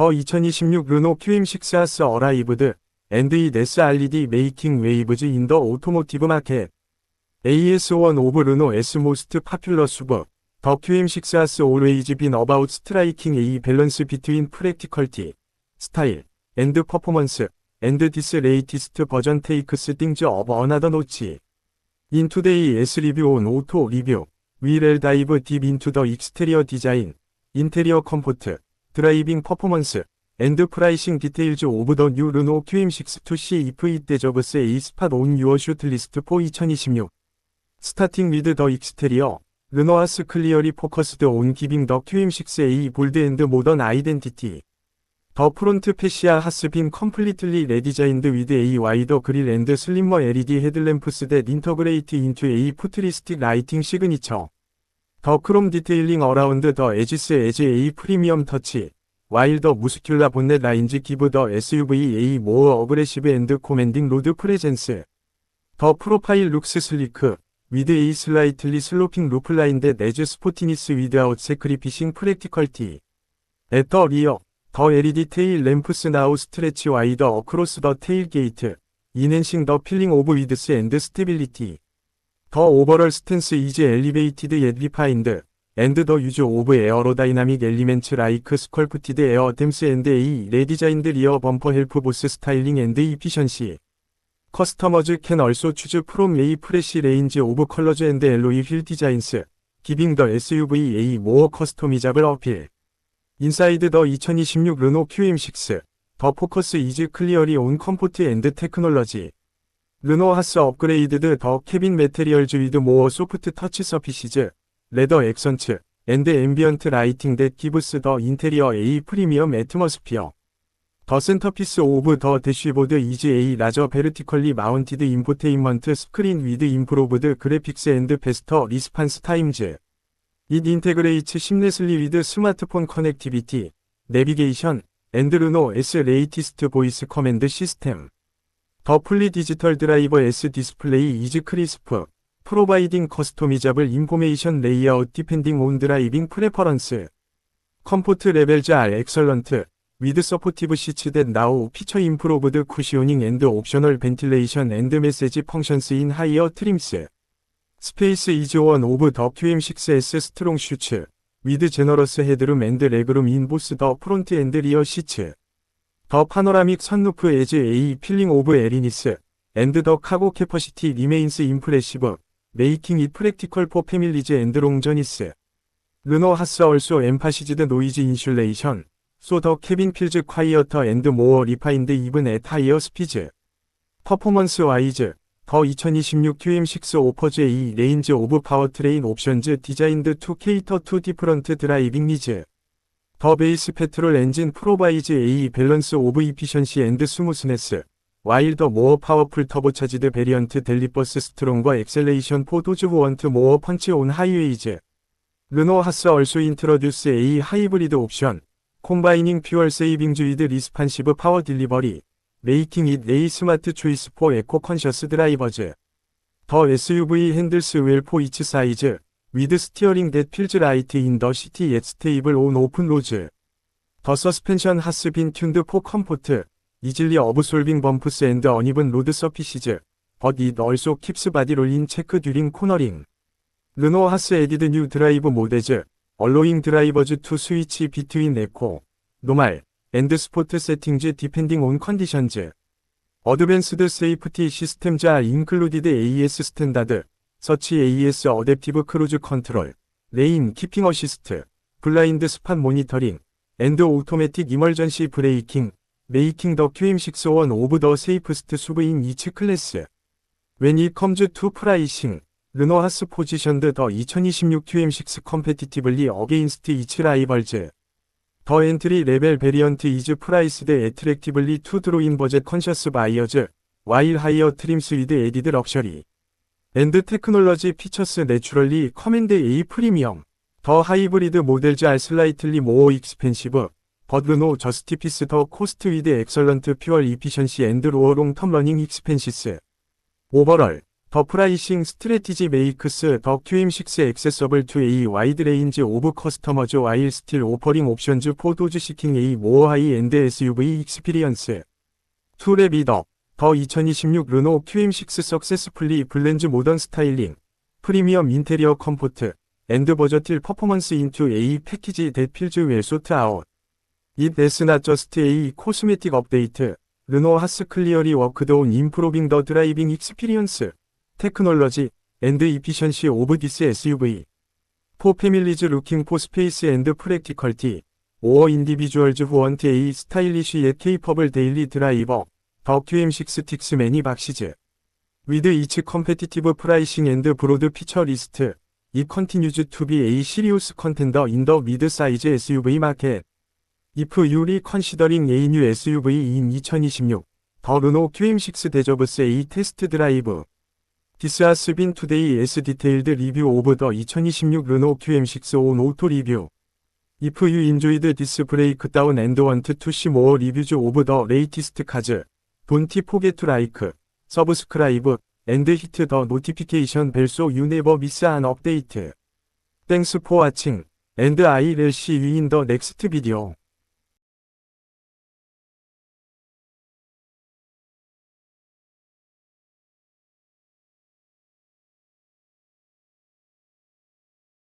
더 2026 르노 QM6 하스 어라이브드 앤드이 네스 알리디 메이킹 웨이브즈 인 더 오토모티브 마켓. AS1 오브 르노 S 모스트 파퓰러 수버 더 큐임식스하스 올웨이즈 빈 어바웃 스트라이킹 A 밸런스 비트윈 프랙티컬티 스타일 앤드 퍼포먼스 앤드 디스 레이티스트 버전 테이크스 띵즈 어브 어나더 노치 인 투데이 S 리뷰 온 오토 리뷰 위렐 다이브 딥 인투 더 익스테리어 디자인 인테리어 컴포트 드라이빙 퍼포먼스 앤드 프라이싱 디테일즈 오브 더 뉴 르노 QM6-2C if it deserves a spot on your shortlist for 2026 스타팅 위드 더 익스테리어 르노아스 클리어리 포커스드 온 기빙 더 QM6A 볼드 앤드 모던 아이덴티티. 더 프론트 페시아 하스빔 컴플리틀리 레디자인드 위드 A 와이더 그릴 앤드 슬림머 LED 헤드램프스 댓 인터그레이트 인투 A 포트리스틱 라이팅 시그니처. 더 크롬 디테일링 어라운드 더 에지스 에지 A 프리미엄 터치 와일더 무스큘라 본넷 라인지 기브 더 SUV A 모어 어그레시브 앤드 코맨딩 로드 프레젠스 더 프로파일 룩스 슬리크 위드 A 슬라이틀리 슬로핑 루플라인드 네즈 스포티니스 위드아웃 세크리피싱 프랙티컬티 에터 리어 더 LED 테일 램프스 나우 스트레치 와이더 어크로스 더 테일 게이트 이넨싱 더 필링 오브 위드스 앤드 스테빌리티. 더 오버럴 스탠스 이즈 엘리베이티드 옅 리파인드 앤드 더 유즈 오브 에어로다이나믹 엘리멘츠 라이크 스컬프티드 에어 댐스 앤드 에이 레디자인드 리어 범퍼 헬프 보스 스타일링 앤드 이피션시. 커스터머즈 캔 얼소 추즈 프롬 에이 프레시 레인지 오브 컬러즈 앤드 엘로이 휠 디자인스 기빙 더 SUV 에이 모어 커스터미잡을 어필. 인사이드 더 2026 르노 QM6 더 포커스 이즈 클리어리 온 컴포트 앤드 테크놀러지. 르노 하스 업그레이드드 더 캐빈 메테리얼즈 위드 모어 소프트 터치 서피시즈 레더 액선츠 앤드 앰비언트 라이팅 댓 기브스 더 인테리어 A 프리미엄 애트머스피어 더 센터피스 오브 더 대쉬보드 이즈 A 라저 베르티컬리 마운티드 인포테인먼트 스크린 위드 인프로브드 그래픽스 앤드 베스터 리스판스 타임즈 잇 인테그레이츠 심레슬리 위드 스마트폰 커넥티비티 내비게이션 앤드 르노 S 레이티스트 보이스 커맨드 시스템 더플리 디지털 드라이버 S 디스플레이 이즈 크리스프 프로바이딩 커스토미잡을 인포메이션 레이아웃 디펜딩 온 드라이빙 프레퍼런스. 컴포트 레벨즈 R 엑설런트 위드 서포티브 시츠 댓 나우 피처 임프로브드 쿠시오닝 앤드 옵셔널 벤틸레이션 앤드 메시지 펑션스 인 하이어 트림스. 스페이스 이즈 원 오브 더 QM6S 스트롱 슈츠 위드 제너러스 헤드룸 앤드 레그룸 인 보스 더 프론트 앤드 리어 시츠. 더 파노라믹 선루프 에즈 에이 필링 오브 에리니스 앤드 더 카고 캐퍼시티 리메인스 임프레시브 메이킹 잇 프랙티컬 포 패밀리즈 앤드 롱저니스 르노 하스 얼소 엠파시즈드 노이즈 인슐레이션 소더 케빈 필즈 콰이어터 앤드 모어 리파인드 이븐 에타이어 스피즈 퍼포먼스 와이즈 더 2026 QM6 오퍼즈 에이 레인즈 오브 파워트레인 옵션즈 디자인드 투 케이터 투 디프런트 드라이빙 니즈 더 베이스 페트롤 엔진 프로바이즈 A 밸런스 오브 이피션시 앤드 스무스네스 와일더 모어 파워풀 터보차지드 베리언트 델리버스 스트롱과 엑셀레이션 포 도즈 원트 모어 펀치 온 하이웨이즈. 르노 하스 얼소 인트로듀스 A 하이브리드 옵션 콤바이닝 퓨얼 세이빙즈 위드 리스판시브 파워 딜리버리 메이킹 잇 에이 스마트 초이스 포 에코 컨셔스 드라이버즈. 더 SUV 핸들스 웰포 이츠 사이즈 with steering that feels right in the city yet stable on open roads. The suspension has been tuned for comfort, easily absorbing bumps and uneven road surfaces, but it also keeps body roll in check during cornering. Renault has added new drive modes, allowing drivers to switch between eco, normal, and sport settings depending on conditions. Advanced safety systems are included AES standard. 서치 AES 어댑티브 크루즈 컨트롤, 레인 키핑 어시스트, 블라인드 스팟 모니터링, 앤드 오토매틱 이멀전시 브레이킹, 메이킹 더 QM601 오브 더 세이프스트 수브인 이츠 클래스. 웬 이 컴즈 투 프라이싱, 르노 하스 포지션드 더 2026 QM6 컴페티티블리 어게인스트 이츠 라이벌즈. 더 엔트리 레벨 베리언트 이즈 프라이스 대 애트랙티블리 투 드로인 버젯 컨셔스 바이어즈, 와일 하이어 트림 스위드 에디드 럭셔리. 앤드 테크놀러지 피처스 내추럴리 커맨드 A 프리미엄. 더 하이브리드 모델즈 알 슬라이틀리 모어 익스펜시브. 버드노 저스티피스 더 코스트 위드 엑설런트 퓨얼 이피션시 앤드 로어 롱텀 러닝 익스펜시스. 오버럴. 더 프라이싱 스트레티지 메이크스 더 QM6 액세서블 투 A 와이드 레인지 오브 커스터머즈 와일 스틸 오퍼링 옵션즈 포도즈 시킹 A 모어 하이 앤드 SUV 익스피리언스. 투레비더. 2026 르노 QM6 successfully blends modern styling, premium interior comfort, and versatile performance into a package that feels well thought out. It is not just a cosmetic update. Renault has clearly worked on improving the driving experience, technology, and efficiency of this SUV. For families looking for space and practicality, or individuals who want a stylish yet capable daily driver, the QM6 ticks many boxes. With its competitive pricing and broad feature list, it continues to be a serious contender in the mid-size SUV market. If you're considering a new SUV in 2026, the Renault QM6 deserves a test drive. This has been today's detailed review of the 2026 Renault QM6 on Auto Review. If you enjoyed this breakdown and want to see more reviews of the latest cars, don't forget to like, subscribe, and hit the notification bell so you never miss an update. Thanks for watching, and I'll see you in the next video.